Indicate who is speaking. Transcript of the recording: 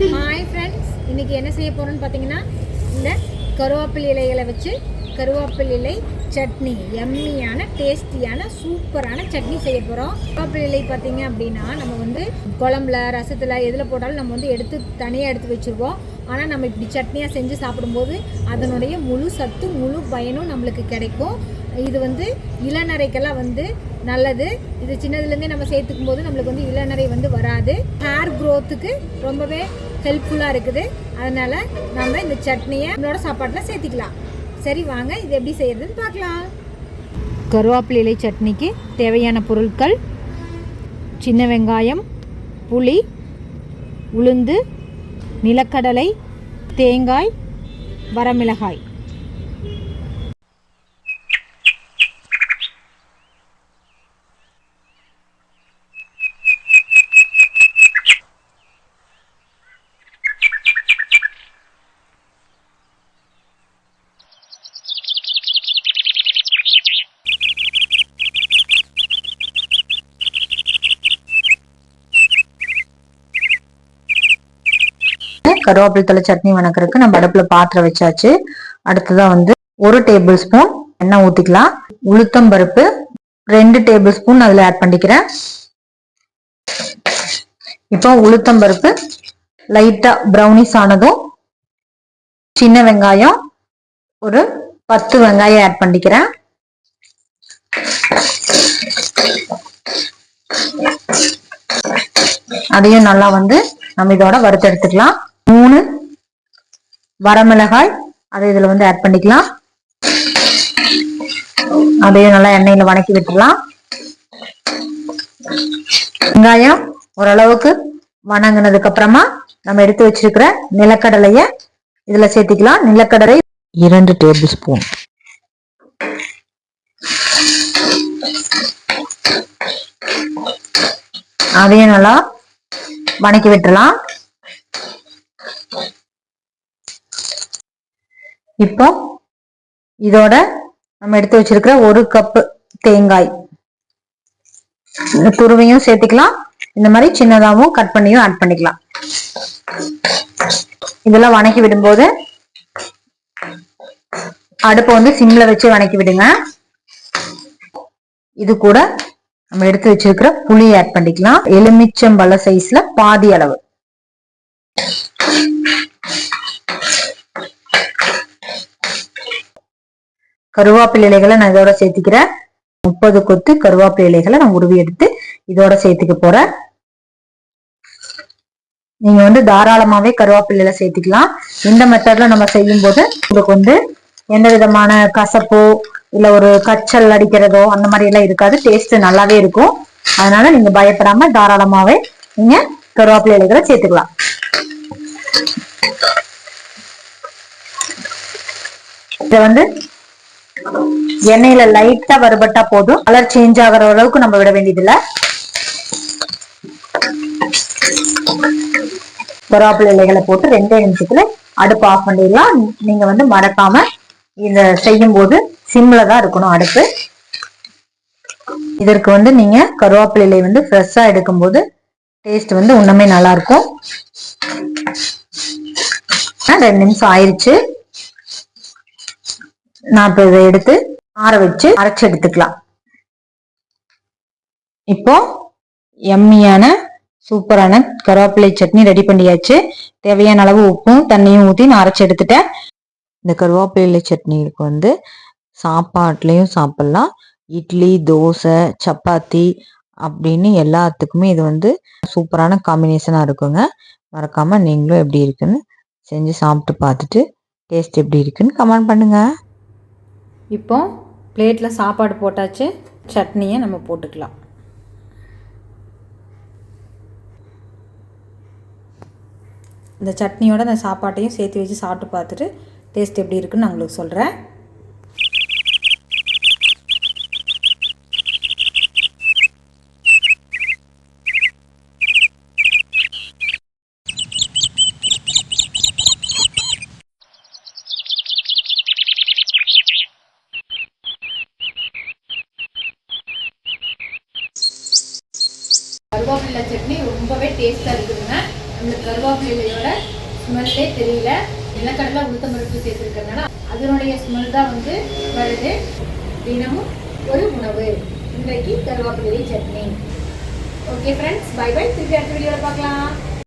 Speaker 1: Hi friends இன்னைக்கு என்ன செய்ய போறோம்னு பார்த்தீங்கன்னா இந்த கருவேப்பிலை இலைகளை வச்சு கருவேப்பிலை இலை சட்னி எம்மியான டேஸ்டியான சூப்பரான சட்னி செய்ய போகிறோம் கருவேப்பிலை இலை பார்த்தீங்க அப்படின்னா நம்ம வந்து குழம்புல ரசத்தில் எதில் போட்டாலும் நம்ம வந்து எடுத்து தனியாக எடுத்து வச்சுருவோம். ஆனால் நம்ம இப்படி சட்னியாக செஞ்சு சாப்பிடும்போது அதனுடைய முழு சத்து முழு பயனும் நம்மளுக்கு கிடைக்கும். இது வந்து இளநரைக்கெல்லாம் வந்து நல்லது. இது சின்னதுலேருந்தே நம்ம சேர்த்துக்கும் போது நம்மளுக்கு வந்து இளநரை வந்து வராது. ஹேர் க்ரோத்துக்கு ரொம்பவே ஹெல்ப்ஃபுல்லாக இருக்குது. அதனால் நம்ம இந்த சட்னியை நம்மளோட சாப்பாட்டில் சேர்த்திக்கலாம். சரி வாங்க. இது எப்படி செய்கிறதுன்னு பார்க்கலாம். கருவேப்பிலை இலை சட்னிக்கு தேவையான பொருட்கள் சின்ன வெங்காயம் புளி உளுந்து நிலக்கடலை தேங்காய் வரமிளகாய்.
Speaker 2: கருவேப்பிலை தலை சட்னி வணக்கறதுக்கு நம்ம அடுப்புல பாத்திரம் வச்சாச்சு. அடுத்ததான் வந்து ஒரு டேபிள் ஸ்பூன் எண்ணெய் ஊத்திக்கலாம். உளுத்தம் பருப்பு ரெண்டு டேபிள் ஸ்பூன் அதுல ஆட் பண்ணிக்கிறேன். இப்போ உளுத்தம் பருப்பு லைட்டா ப்ரௌனிஸ் ஆனதும் சின்ன வெங்காயம் ஒரு பத்து வெங்காயம் ஆட் பண்ணிக்கிறேன். அதையும் நல்லா வந்து நம்ம இதோட வறுத்தெடுத்துக்கலாம் மூணு வரமிளகாய். அதை இதுல வந்து ஆட் பண்ணிக்கலாம். அதையும் நல்லா எண்ணெயில வணக்கி விட்டுலாம் வெங்காயம் ஓரளவுக்கு வணங்கினதுக்கு அப்புறமா நம்ம எடுத்து வச்சிருக்கிற நிலக்கடலைய இதுல சேர்த்திக்கலாம். நிலக்கடலை இரண்டு டேபிள் ஸ்பூன் அதையும் நல்லா வணக்கி விட்டுலாம் இப்போ இதோட நம்ம எடுத்து வச்சிருக்கிற ஒரு கப்பு தேங்காய். இந்த துருவையும் சேர்த்துக்கலாம். இந்த மாதிரி சின்னதாகவும் கட் பண்ணியும் ஆட் பண்ணிக்கலாம். இதெல்லாம் வணக்கி விடும்போது அடுப்பை வந்து சிம்ல வச்சு வணக்கி விடுங்க. இது கூட நம்ம எடுத்து வச்சிருக்கிற புளி ஆட் பண்ணிக்கலாம். எலுமிச்சம்பழ சைஸ்ல பாதி அளவு. கருவேப்பிலை இலைகளை நான் இதோட சேர்த்துக்கிறேன். முப்பது கொத்து கருவேப்பிலை இலைகளை நான் உருவி எடுத்து இதோட சேர்த்துக்க போறேன். நீங்க வந்து தாராளமாவே கருவேப்பிலையில சேர்த்துக்கலாம். இந்த மெத்தட்ல நம்ம செய்யும் போது உங்களுக்கு வந்து எந்த விதமான கசப்போ இல்ல ஒரு கச்சல் அடிக்கிறதோ அந்த மாதிரி எல்லாம் இருக்காது. டேஸ்ட் நல்லாவே இருக்கும். அதனால நீங்க பயப்படாம தாராளமாவே நீங்க கருவேப்பிலை இலைகளை சேர்த்துக்கலாம். இதை வந்து எண்ணெயில லைட்டா வறுபட்டா போதும். கலர் சேஞ்ச் ஆகிற அளவுக்கு நம்ம விட வேண்டியதில்ல. கருவேப்பிலை இலைகளை போட்டு ரெண்டே நிமிஷத்துல அடுப்பு ஆஃப் பண்ணிடலாம். நீங்க வந்து மறக்காம இத செய்யும் போது சிம்ல தான் இருக்கணும் அடுப்பு. இதற்கு வந்து நீங்க கருவேப்பிலை இலை வந்து ஃப்ரெஷ்ஷா எடுக்கும்போது டேஸ்ட் வந்து இன்னுமே நல்லா இருக்கும். ரெண்டு நிமிஷம் ஆயிடுச்சு நான் இப்ப இதை எடுத்து ஆற வச்சு அரைச்சு எடுத்துக்கலாம். இப்போ எம்மியான சூப்பரான கருவேப்பிலை சட்னி ரெடி பண்ணியாச்சு. தேவையான அளவு உப்பும் தண்ணியும் ஊற்றி நான் அரைச்சு எடுத்துட்டேன். இந்த கருவேப்பிலை சட்னிக்கு வந்து சாப்பாட்லேயும் சாப்பிட்லாம். இட்லி தோசை சப்பாத்தி அப்படின்னு எல்லாத்துக்குமே இது வந்து சூப்பரான காம்பினேஷனாக இருக்குங்க. மறக்காமல் நீங்களும் எப்படி இருக்குன்னு செஞ்சு சாப்பிட்டு பார்த்துட்டு டேஸ்ட் எப்படி இருக்குன்னு கமெண்ட் பண்ணுங்கள்
Speaker 1: இப்போ பிளேட்டில் சாப்பாடு போட்டாச்சு சட்னியை நம்ம போட்டுக்கலாம். இந்த சட்னியோட அந்த சாப்பாட்டையும் சேர்த்து வச்சு சாப்பிட்டு பார்த்துட்டு டேஸ்ட் எப்படி இருக்குன்னு நான் உங்களுக்கு சொல்கிறேன் கருவேப்பிலை சட்னி ரொம்பவே டேஸ்ட்டாக இருக்குதுங்க. அந்த கருவேப்பிலையோட ஸ்மெல்லே தெரியல. நிலக்கடலை உளுத்தம் பருப்பு சேர்த்துருக்கறதுனால அதனுடைய ஸ்மெல் தான் வந்து வருது. தினமும் ஒரு உணவு. இன்றைக்கு கருவேப்பிலை chutney. Okay friends bye bye திருப்பி அடுத்த வீடியோவில் பார்க்கலாம்.